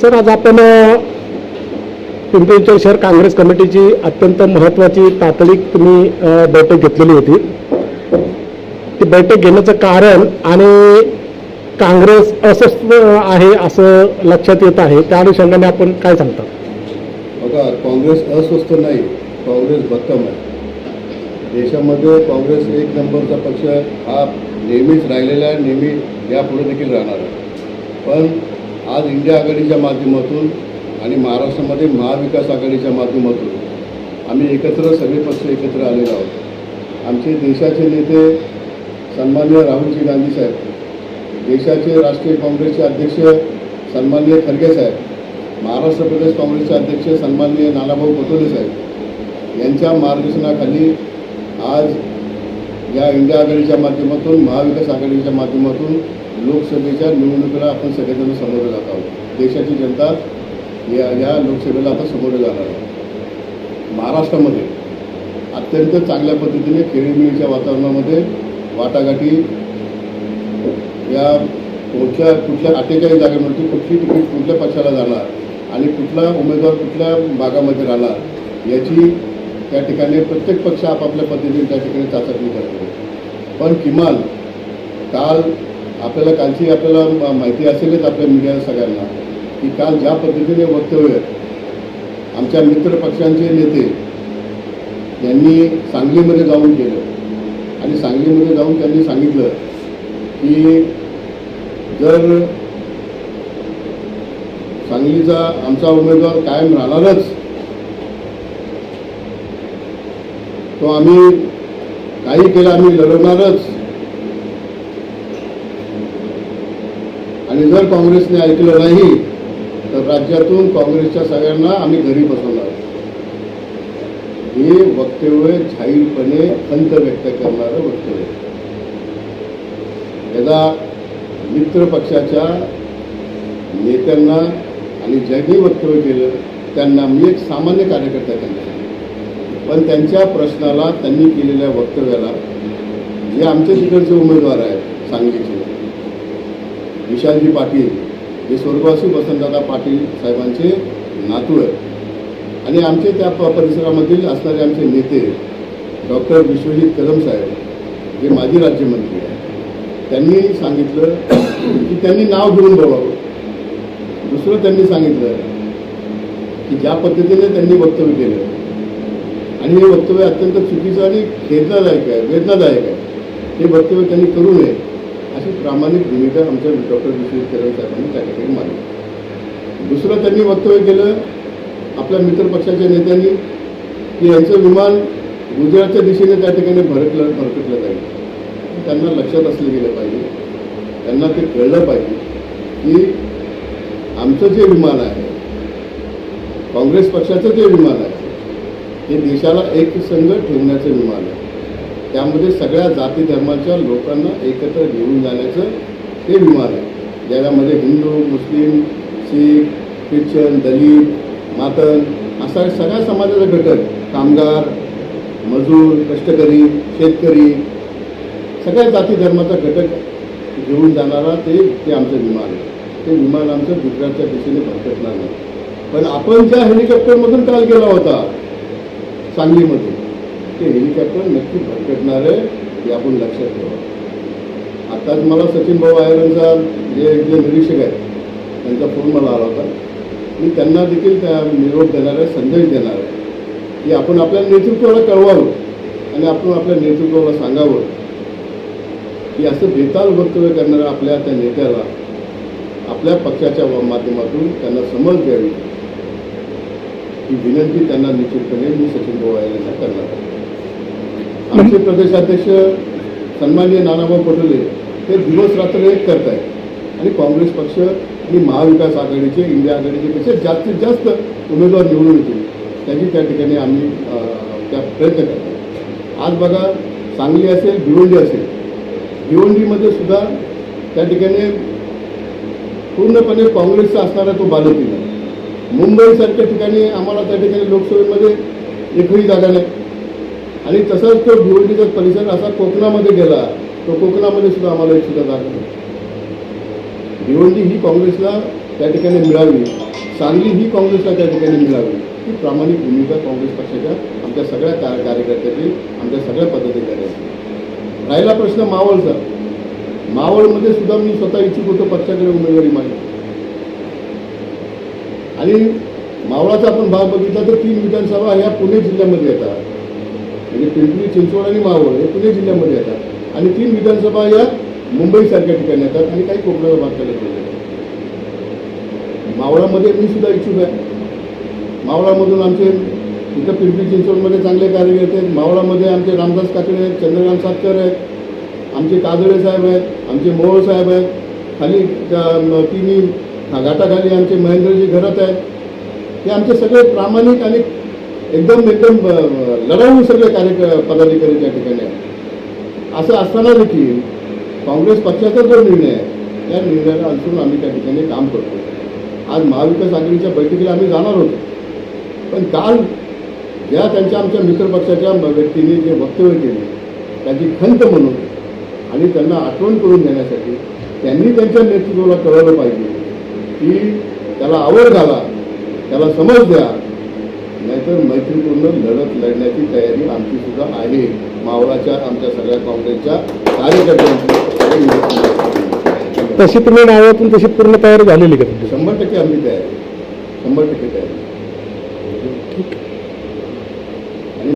Sir आज आपण अ, पिंपरी चिंचवड शहर काँग्रेस कमिटीची अत्यंत महत्त्वाची तातडीक तुम्ही बैठक घेतलेली होती. ती बैठक घेण्याचं कारण आणि काँग्रेस अस्वस्थ आहे असं लक्षात येत आहे. त्या अनुषंगाने आपण काय सांगता? बघा काँग्रेस अस्वस्थ नाही काँग्रेस भक्कम आहे. देशामध्ये काँग्रेस एक नंबरचा पक्ष हा नेहमीच राहिलेला आहे नेहमी यापुढे देखील राहणार आहे. पण आज इंडिया आघाडीच्या माध्यमातून आणि महाराष्ट्रामध्ये महाविकास आघाडीच्या माध्यमातून आम्ही एकत्र सगळे पक्ष एकत्र आलेलो आहोत. आमचे देशाचे नेते सन्मान्य राहुलजी गांधी साहेब देशाचे राष्ट्रीय काँग्रेसचे अध्यक्ष सन्माननीय खरगे साहेब महाराष्ट्र प्रदेश काँग्रेसचे अध्यक्ष सन्माननीय नानाभाऊ पटोले साहेब यांच्या मार्गदर्शनाखाली आज या इंडिया आघाडीच्या माध्यमातून महाविकास आघाडीच्या माध्यमातून लोकसभेच्या निवडणुकीला आपण सगळेजण समोर जात आहोत. देशाची जनता या या लोकसभेला आता समोर जाणार आहोत महाराष्ट्रामध्ये अत्यंत चांगल्या पद्धतीने खेळीमेळीच्या वातावरणामध्ये वाटाघाटी या कुठल्या कुठल्या अठ्ठेचाळीस जागेवरती कुठली तिकीट कुठल्या पक्षाला जाणार आणि कुठला उमेदवार कुठल्या भागामध्ये राहणार याची त्या ठिकाणी प्रत्येक पक्ष आपापल्या पद्धतीने त्या ठिकाणी चाचपणी करतो. पण किमान काल आपल्याला कालची आपल्याला माहिती असेलच आपल्या मीडिया सगळ्यांना की काल ज्या पद्धतीने वक्तव्य आमच्या मित्र पक्षांचे नेते यांनी सांगलीमध्ये जाऊन केलं. आणि सांगलीमध्ये जाऊन त्यांनी सांगितलं की जर सांगलीचा आमचा उमेदवार कायम राहणारच तो आम्ही काही केलं आम्ही लढवणारच आणि जर काँग्रेसने ऐकलं नाही तर राज्यातून काँग्रेसच्या सगळ्यांना आम्ही घरी बसवणार. हे वक्तव्य जाहीरपणे खंत व्यक्त करणारं वक्तव्य यदा मित्र पक्षाच्या नेत्यांना आणि ज्यांनी वक्तव्य केलं त्यांना मी एक सामान्य कार्यकर्ता त्यांना पण त्यांच्या प्रश्नाला त्यांनी केलेल्या वक्तव्याला जे आमच्या तिकडचे उमेदवार आहेत सांगलीचे विशालजी पाटील हे स्वर्गवासी वसंतदादा पाटील साहेबांचे नातू आहेत. आणि आमचे त्या परिसरामधील असणारे आमचे नेते डॉक्टर विश्वजित कदम साहेब जे माजी राज्यमंत्री आहेत. त्यांनी सांगितलं की त्यांनी नाव घेऊन बघावं. दुसरं त्यांनी सांगितलं की ज्या पद्धतीने त्यांनी वक्तव्य केलं. आणि हे वक्तव्य अत्यंत चुकीचं आणि खेदनादायक आहे वेदनादायक आहे. हे वक्तव्य त्यांनी करू नये. अशी प्रामाणिक भूमिका आमच्या डॉक्टर विश्वजित साहेबांनी त्या ठिकाणी मांडली. दुसरं त्यांनी वक्तव्य केलं आपल्या मित्रपक्षाच्या नेत्यांनी की यांचं विमान गुजरातच्या दिशेने त्या ठिकाणी भरकलं भरकटलं जाईल. त्यांना लक्षात असलं गेलं पाहिजे. त्यांना ते कळलं पाहिजे की आमचं जे विमान आहे काँग्रेस पक्षाचं जे विमान आहे हे देशाला एक संघ ठेवण्याचं विमान आहे. त्यामध्ये सगळ्या जाती धर्माच्या लोकांना एकत्र घेऊन जाण्याचं ते विमान आहे. ज्यामध्ये हिंदू मुस्लिम शीख ख्रिश्चन दलित मातन असा सगळ्या समाजाचा घटक कामगार मजूर कष्टकरी शेतकरी सगळ्या जाती धर्माचा घटक घेऊन जाणारा ते ते आमचं विमान आहे. ते विमान आमचं गुजरातच्या दिशेने भरकटणार नाही. पण आपण ज्या हेलिकॉप्टरमधून काल गेला होता सांगलीमध्ये ते हेलिकॉप्टर नक्की भरकटणार आहे हे आपण लक्षात ठेवा. आताच मला सचिन भाऊ आयरांचा जे जे निरीक्षक आहेत त्यांचा फोन मला आला होता. मी त्यांना देखील त्या निरोप देणार आहे संदेश देणार. आहे की आपण आपल्या नेतृत्वाला कळवावं आणि आपण आपल्या नेतृत्वाला सांगावं. की असं बेताल वक्तव्य करणाऱ्या आपल्या त्या नेत्याला आपल्या पक्षाच्या माध्यमातून त्यांना समज द्यावी. ही विनंती त्यांना निश्चितपणे मी सचिन भाऊ यांना करणार आहे. आमचे प्रदेशाध्यक्ष सन्माननीय नानाभाऊ पटोले हे दिवस रात्र एक करत आहेत आणि काँग्रेस पक्ष आणि महाविकास आघाडीचे इंडिया आघाडीचे कसे जास्तीत जास्त उमेदवार निवडून येतील. त्याची त्या ठिकाणी आम्ही त्या प्रयत्न करतो आज बघा सांगली असेल भिवंडी असेल. भिवंडीमध्ये सुद्धा त्या ठिकाणी पूर्णपणे काँग्रेसचा असणारा तो बालक आहे. मुंबईसारख्या ठिकाणी आम्हाला त्या ठिकाणी लोकसभेमध्ये एकही जागा नाही. आणि तसाच तो भिवंडीचा परिसर असा कोकणामध्ये गेला तो कोकणामध्ये सुद्धा आम्हाला एक सुद्धा जागा भिवंडी ही काँग्रेसला त्या ठिकाणी मिळावी. सांगली ही काँग्रेसला त्या ठिकाणी मिळावी. ही प्रामाणिक भूमिका काँग्रेस पक्षाच्या आमच्या सगळ्या का कार्यकर्त्याची आमच्या सगळ्या पदाधिकाऱ्यांची राहिला प्रश्न मावळचा. मावळमध्ये सुद्धा मी स्वतः इच्छुक होतो पक्षाकडे उमेदवारी मागली आणि मावळाचा आपण भाग बघितला तर तीन विधानसभा ह्या पुणे जिल्ह्यामध्ये येतात. म्हणजे पिंपरी चिंचवड आणि मावळ हे पुणे जिल्ह्यामध्ये येतात. आणि तीन विधानसभा या मुंबईसारख्या ठिकाणी येतात आणि काही कोकणाचा भाग त्याला येतात मावळामध्ये मी सुद्धा इच्छुक आहे. मावळामधून आमचे इथं पिंपरी चिंचवडमध्ये चांगले कार्यकर्ते आहेत. मावळामध्ये आमचे रामदास काकडे आहेत चंद्रकांत सातकर आहेत आमचे काजळे साहेब आहेत आमचे मोहोळ साहेब आहेत. खाली त्या- तिन्ही घाटाखाली आमचे महेंद्रजी घरत आहेत. हे आमचे सगळे प्रामाणिक आणि एकदम एकदम लढाऊ सगळे कार्य पदाधिकारी त्या ठिकाणी आहेत. असं असताना देखील काँग्रेस पक्षाचा जो निर्णय आहे त्या निर्णयाला अनुसरून आम्ही त्या ठिकाणी काम करतो आज महाविकास आघाडीच्या बैठकीला आम्ही जाणार होतो. पण काल ज्या त्यांच्या आमच्या मित्रपक्षाच्या व्यक्तीने जे वक्तव्य केले त्याची खंत म्हणून आणि त्यांना आठवण करून देण्यासाठी त्यांनी त्यांच्या नेतृत्वाला कळवलं पाहिजे की त्याला आवड घाला त्याला समज द्या नाहीतर मैत्रीपूर्ण लढत लढण्याची तयारी आमची सुद्धा आहे. मावळाच्या आमच्या सगळ्या काँग्रेसच्या कार्यकर्त्यांची. तशी तुम्ही डाव्यातून तशी पूर्ण तयारी झालेली का शंभर टक्के आमची तयारी. शंभर टक्के तयारी.